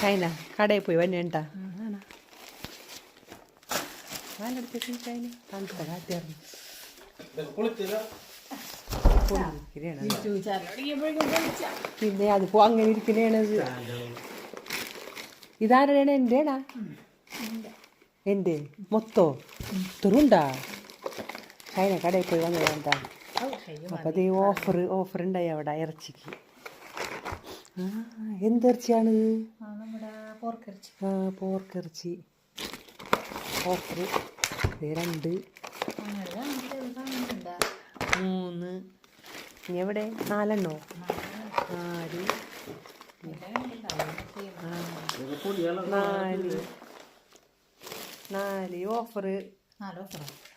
China കടയിൽ പോയി വന്നേണ്ടാ പിന്നെ പിന്നെ അതിപ്പോ അങ്ങനെ ഇരിക്കണേണത് ഇതാരാണ് എന്റെ മൊത്തോ. തുറുണ്ടാ? ചൈന കടയിൽ പോയി വന്നതാ അപ്പൊ അത് ഓഫർ ഓഫർ ഉണ്ടായി അവിടെ ഇറച്ചിക്ക്. എന്തിറച്ചിയാണ് ആ പോർക്കിറച്ചി ഓഫർ രണ്ട്. മൂന്ന്. ഇനി എവിടെ? നാലെണ്ണോ? നാല്. നാല്. നാല്. ഓഫർ നാല് ഓഫറാണ്